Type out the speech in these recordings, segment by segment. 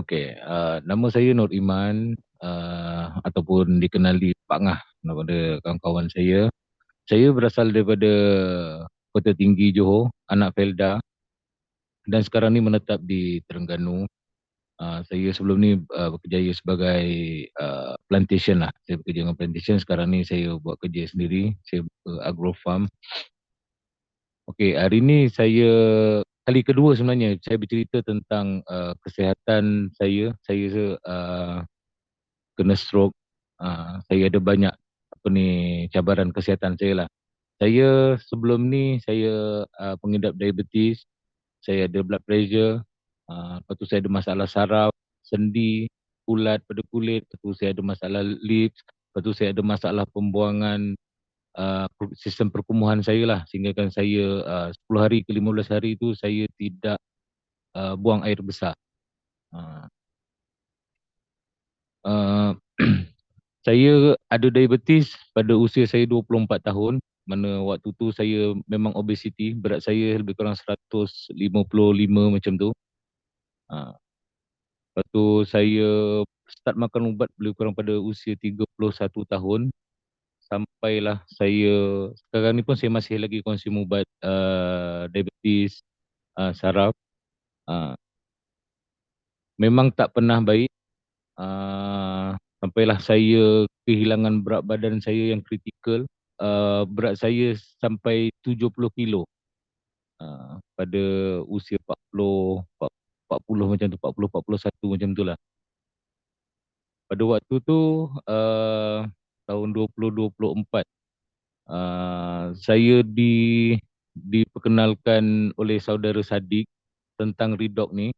Okey, uh, nama saya Nur Iman uh, ataupun dikenali Pak Ngah kepada kawan-kawan saya. Saya berasal daripada Kota Tinggi Johor, anak Felda dan sekarang ni menetap di Terengganu. Uh, saya sebelum ni uh, bekerja sebagai uh, plantation lah. Saya bekerja dengan plantation. Sekarang ni saya buat kerja sendiri. Saya agro farm. Okey, hari ni saya kali kedua sebenarnya saya bercerita tentang uh, kesihatan saya. Saya uh, kena stroke. Uh, saya ada banyak apa ni cabaran kesihatan saya lah. Saya sebelum ni saya uh, pengidap diabetes. Saya ada blood pressure. Uh, lepas tu saya ada masalah saraf, sendi, ulat pada kulit. Lepas tu saya ada masalah lips. Lepas tu saya ada masalah pembuangan uh, sistem perkumuhan saya lah. Sehingga kan saya uh, 10 hari ke 15 hari tu saya tidak uh, buang air besar. Uh, uh, saya ada diabetes pada usia saya 24 tahun mana waktu tu saya memang obesity berat saya lebih kurang 155 macam tu ha. lepas tu saya start makan ubat lebih kurang pada usia 31 tahun sampailah saya sekarang ni pun saya masih lagi konsum ubat uh, diabetes uh, saraf. Uh, memang tak pernah baik. Uh, sampailah saya kehilangan berat badan saya yang kritikal. Uh, berat saya sampai 70 kilo. Uh, pada usia 40, 40 macam tu, 40, 41 macam tu lah. Pada waktu tu, uh, tahun 2024, uh, saya di diperkenalkan oleh saudara Sadiq tentang Redoc ni.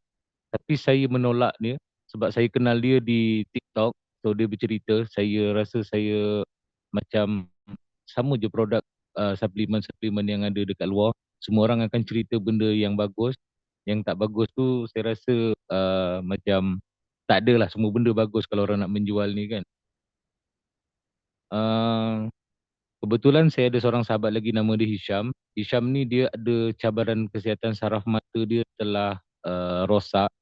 Tapi saya menolak dia sebab saya kenal dia di TikTok. So dia bercerita, saya rasa saya macam sama je produk uh, suplemen-suplemen yang ada dekat luar. Semua orang akan cerita benda yang bagus. Yang tak bagus tu saya rasa uh, macam tak ada lah semua benda bagus kalau orang nak menjual ni kan. Uh, kebetulan saya ada seorang sahabat lagi nama dia Hisham. Hisham ni dia ada cabaran kesihatan saraf mata dia telah uh, rosak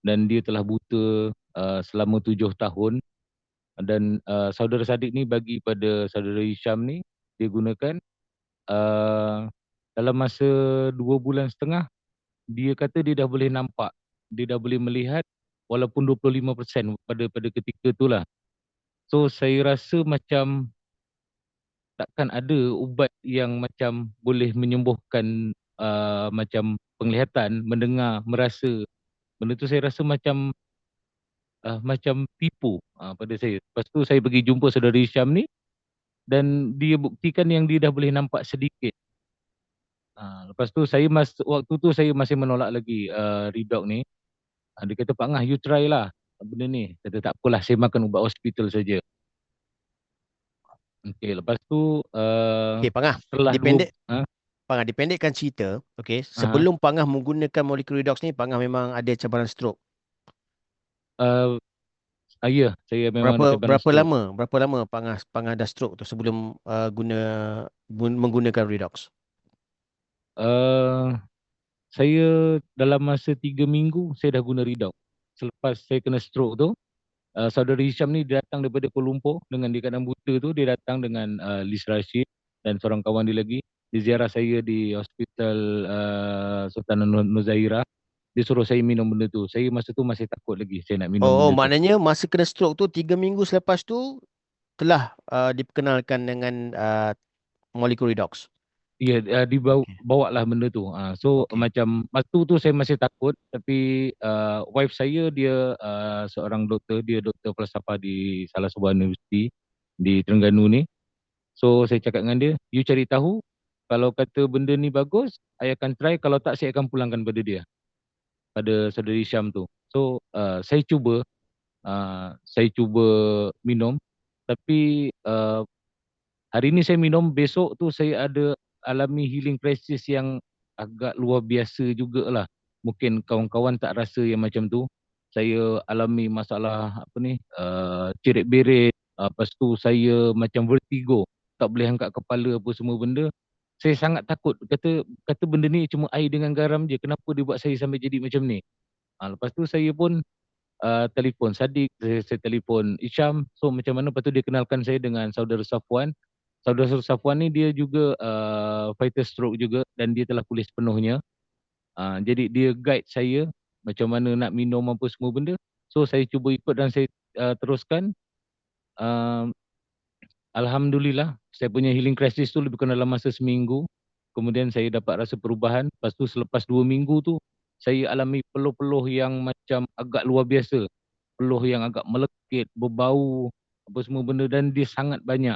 dan dia telah buta uh, selama tujuh tahun dan uh, saudara Sadiq ni bagi pada saudara Hisham ni dia gunakan uh, dalam masa dua bulan setengah dia kata dia dah boleh nampak dia dah boleh melihat walaupun 25% pada pada ketika tu lah so saya rasa macam takkan ada ubat yang macam boleh menyembuhkan uh, macam penglihatan mendengar merasa benda tu saya rasa macam uh, macam tipu uh, pada saya. Lepas tu saya pergi jumpa saudara Hisham ni dan dia buktikan yang dia dah boleh nampak sedikit. Uh, lepas tu saya mas waktu tu saya masih menolak lagi uh, redoc ni. Uh, dia kata Pak Ngah you try lah benda ni. Kata tak apalah saya makan ubat hospital saja. Okey lepas tu uh, Okey Pak Ngah. Setelah dipendek dua, uh, Pak Ngah dipendekkan cerita. Okey sebelum uh, Pak Ngah menggunakan molecular redox ni Pak Ngah memang ada cabaran stroke. Uh, uh, ya, saya memang berapa berapa stroke. lama berapa lama pangas pangas dah stroke tu sebelum uh, guna menggunakan redox? Uh, saya dalam masa tiga minggu saya dah guna redox. Selepas saya kena stroke tu, uh, saudara Hisham ni datang daripada Kuala Lumpur dengan di keadaan buta tu dia datang dengan uh, Liz Rashid dan seorang kawan dia lagi. Dia ziarah saya di hospital uh, Sultan Nuzairah dia suruh saya minum benda tu. Saya masa tu masih takut lagi saya nak minum. Oh, maknanya tu. masa kena stroke tu tiga minggu selepas tu telah uh, diperkenalkan dengan uh, molecular redox. Ya, yeah, uh, dibawa okay. bawa lah benda tu. Uh, so okay. macam masa tu tu saya masih takut tapi uh, wife saya dia uh, seorang doktor, dia doktor falsafah di salah sebuah universiti di Terengganu ni. So saya cakap dengan dia, you cari tahu kalau kata benda ni bagus, saya akan try. Kalau tak, saya akan pulangkan pada dia pada saudara Syam tu. So uh, saya cuba uh, saya cuba minum tapi uh, hari ni saya minum besok tu saya ada alami healing crisis yang agak luar biasa jugalah. Mungkin kawan-kawan tak rasa yang macam tu. Saya alami masalah apa ni uh, cirit berit uh, lepas tu saya macam vertigo tak boleh angkat kepala apa semua benda saya sangat takut kata kata benda ni cuma air dengan garam je kenapa dia buat saya sampai jadi macam ni ha, lepas tu saya pun uh, telefon Sadiq, saya, saya telefon Isham. So macam mana lepas tu dia kenalkan saya dengan saudara Safwan. Saudara Safwan ni dia juga uh, fighter stroke juga dan dia telah pulih sepenuhnya. Uh, jadi dia guide saya macam mana nak minum apa semua benda. So saya cuba ikut dan saya uh, teruskan. Uh, Alhamdulillah saya punya healing crisis tu lebih kurang dalam masa seminggu. Kemudian saya dapat rasa perubahan. Lepas tu selepas dua minggu tu saya alami peluh-peluh yang macam agak luar biasa. Peluh yang agak melekit, berbau, apa semua benda dan dia sangat banyak.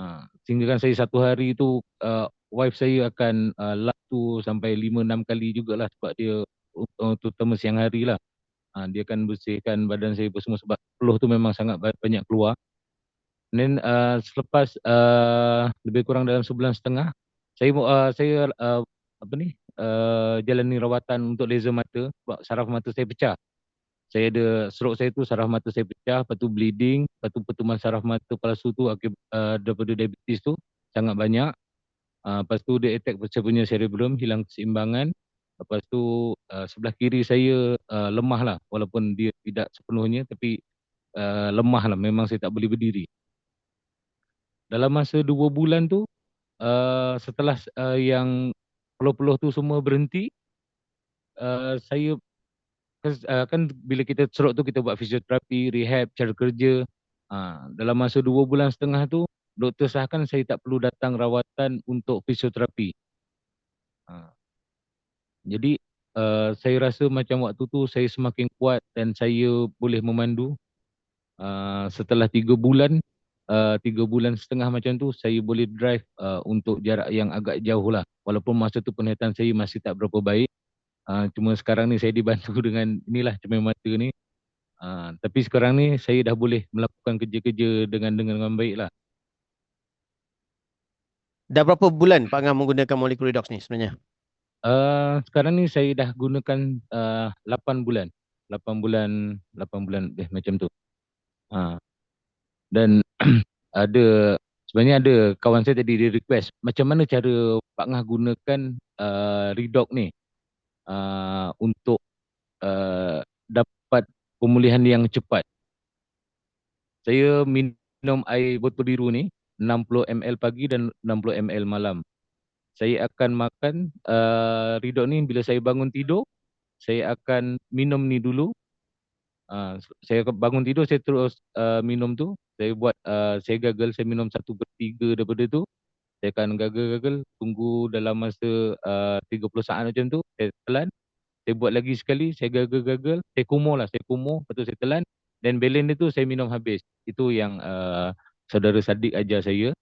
Ha, sehingga kan saya satu hari tu uh, wife saya akan uh, lap tu sampai 5-6 kali jugalah sebab dia uh, terutama siang hari lah. Ha, dia akan bersihkan badan saya semua sebab peluh tu memang sangat banyak keluar. Dan uh, selepas uh, lebih kurang dalam sebulan setengah, saya uh, saya uh, apa ni uh, jalani rawatan untuk laser mata sebab saraf mata saya pecah. Saya ada stroke saya tu saraf mata saya pecah, lepas tu bleeding, lepas tu pertubuhan saraf mata palsu tu akibat uh, daripada diabetes tu sangat banyak. Uh, lepas tu dia attack saya punya cerebrum, hilang keseimbangan. Lepas tu uh, sebelah kiri saya uh, lemah lah walaupun dia tidak sepenuhnya tapi uh, lemah lah memang saya tak boleh berdiri. Dalam masa dua bulan tu uh, setelah uh, yang peluh-peluh tu semua berhenti, uh, saya uh, kan bila kita stroke tu kita buat fisioterapi, rehab, cara kerja. Uh, dalam masa dua bulan setengah tu, doktor sahkan saya tak perlu datang rawatan untuk fisioterapi. Uh, jadi uh, saya rasa macam waktu tu saya semakin kuat dan saya boleh memandu. Uh, setelah tiga bulan, uh, tiga bulan setengah macam tu saya boleh drive uh, untuk jarak yang agak jauh lah walaupun masa tu penglihatan saya masih tak berapa baik uh, cuma sekarang ni saya dibantu dengan inilah cermin mata ni uh, tapi sekarang ni saya dah boleh melakukan kerja-kerja dengan dengan dengan baik lah Dah berapa bulan Pak Ngam menggunakan Molecular Redox ni sebenarnya? Uh, sekarang ni saya dah gunakan uh, 8 bulan. 8 bulan, 8 bulan eh macam tu. Uh, dan ada sebenarnya ada kawan saya tadi dia request macam mana cara Pak Ngah gunakan uh, Redoc ni uh, untuk uh, dapat pemulihan yang cepat. Saya minum air botol biru ni 60 ml pagi dan 60 ml malam. Saya akan makan uh, Redoc ni bila saya bangun tidur, saya akan minum ni dulu. Uh, saya bangun tidur saya terus uh, minum tu saya buat uh, saya gagal saya minum satu per tiga daripada tu saya akan gagal-gagal tunggu dalam masa uh, 30 saat macam tu saya telan. Saya buat lagi sekali saya gagal-gagal saya kumur lah saya kumur. Lepas tu saya telan dan balance dia tu saya minum habis. Itu yang uh, saudara Sadiq ajar saya.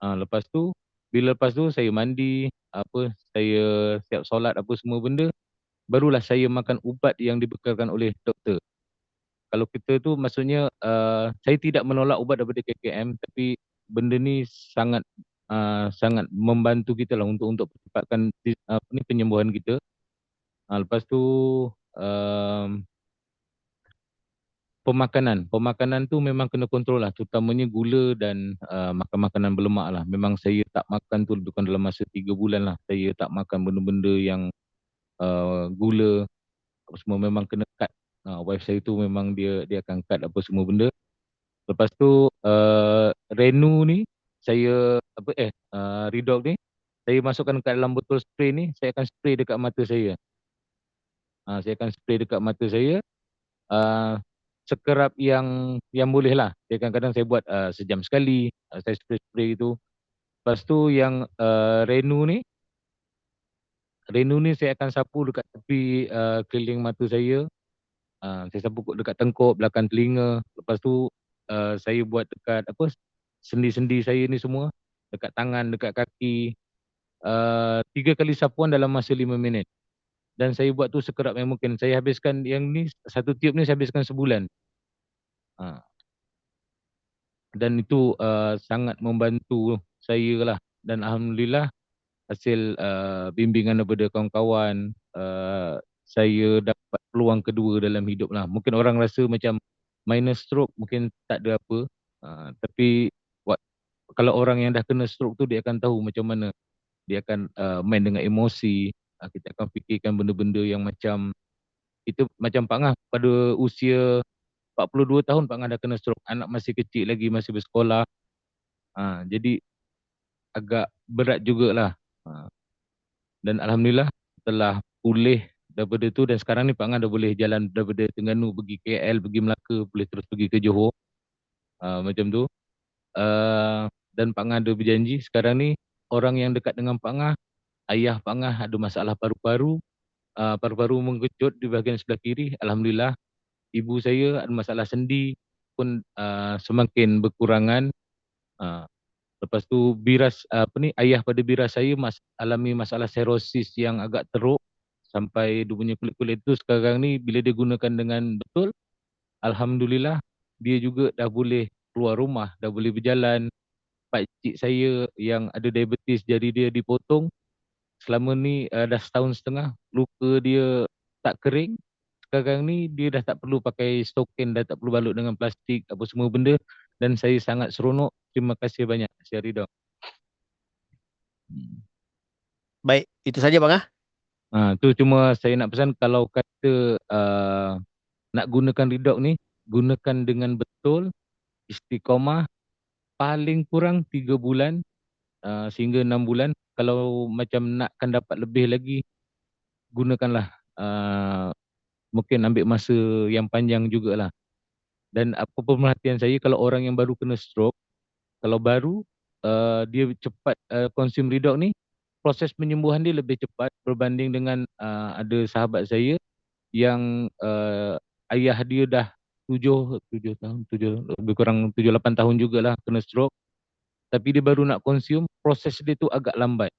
Uh, lepas tu bila lepas tu saya mandi apa saya siap solat apa semua benda barulah saya makan ubat yang dibekalkan oleh doktor. Kalau kita tu maksudnya uh, saya tidak menolak ubat daripada KKM tapi benda ni sangat uh, sangat membantu kita lah untuk untuk percepatkan uh, ni penyembuhan kita. Uh, lepas tu um, pemakanan. Pemakanan tu memang kena kontrol lah terutamanya gula dan uh, makan makanan berlemak lah. Memang saya tak makan tu bukan dalam masa 3 bulan lah. Saya tak makan benda-benda yang uh, gula semua memang kena cut uh, wife saya tu memang dia dia akan cut apa semua benda lepas tu uh, Renu ni saya apa eh uh, Redoc ni saya masukkan kat dalam botol spray ni saya akan spray dekat mata saya. Uh, saya akan spray dekat mata saya uh, sekerap yang yang boleh lah. Kadang-kadang saya buat uh, sejam sekali uh, saya spray-spray itu lepas tu yang uh, Renu ni Renu ni saya akan sapu dekat tepi uh, keliling mata saya. Uh, saya sapu dekat tengkuk, belakang telinga. Lepas tu uh, saya buat dekat apa sendi-sendi saya ni semua, dekat tangan, dekat kaki. Uh, tiga kali sapuan dalam masa lima minit. Dan saya buat tu sekerap yang mungkin. Saya habiskan yang ni, satu tiup ni saya habiskan sebulan. Uh. Dan itu uh, sangat membantu saya lah. Dan Alhamdulillah hasil uh, bimbingan daripada kawan-kawan, uh, saya dapat peluang kedua dalam hidup lah. Mungkin orang rasa macam minor stroke mungkin tak ada apa. Uh, tapi kalau orang yang dah kena stroke tu dia akan tahu macam mana dia akan uh, main dengan emosi. Uh, kita akan fikirkan benda-benda yang macam kita macam Pak Ngah pada usia 42 tahun Pak Ngah dah kena stroke. Anak masih kecil lagi, masih bersekolah. Ha, jadi agak berat jugalah. Ha. Dan Alhamdulillah telah pulih daripada tu dan sekarang ni Pak Ngah dah boleh jalan daripada Terengganu pergi KL, pergi Melaka, boleh terus pergi ke Johor. Uh, macam tu. Uh, dan Pak Ngah ada berjanji sekarang ni orang yang dekat dengan Pak Ngah, ayah Pak Ngah ada masalah paru-paru, uh, paru-paru mengkecut di bahagian sebelah kiri. Alhamdulillah ibu saya ada masalah sendi pun uh, semakin berkurangan. Uh, lepas tu biras apa ni ayah pada biras saya mas, alami masalah serosis yang agak teruk sampai dia punya kulit-kulit tu sekarang ni bila dia gunakan dengan betul alhamdulillah dia juga dah boleh keluar rumah, dah boleh berjalan. Pak cik saya yang ada diabetes jadi dia dipotong selama ni uh, dah setahun setengah luka dia tak kering sekarang ni dia dah tak perlu pakai stokin, dah tak perlu balut dengan plastik, apa semua benda. Dan saya sangat seronok. Terima kasih banyak, Syah Ridha. Hmm. Baik, itu saja Bang. Ha, tu cuma saya nak pesan kalau kata uh, nak gunakan ridok ni, gunakan dengan betul, istiqomah, paling kurang 3 bulan uh, sehingga 6 bulan. Kalau macam nakkan dapat lebih lagi, gunakanlah uh, mungkin ambil masa yang panjang jugalah. Dan apa pemerhatian saya kalau orang yang baru kena stroke, kalau baru uh, dia cepat uh, consume redox ni, proses penyembuhan dia lebih cepat berbanding dengan uh, ada sahabat saya yang uh, ayah dia dah tujuh, tujuh tahun, tujuh, lebih kurang tujuh lapan tahun jugalah kena stroke. Tapi dia baru nak consume, proses dia tu agak lambat.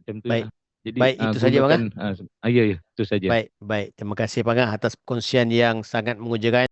Macam tu Baik. Lah. Jadi, baik, itu uh, saja Bang. Uh, uh, ya, ya, itu saja. Baik, baik. Terima kasih Bang atas perkongsian yang sangat mengujakan.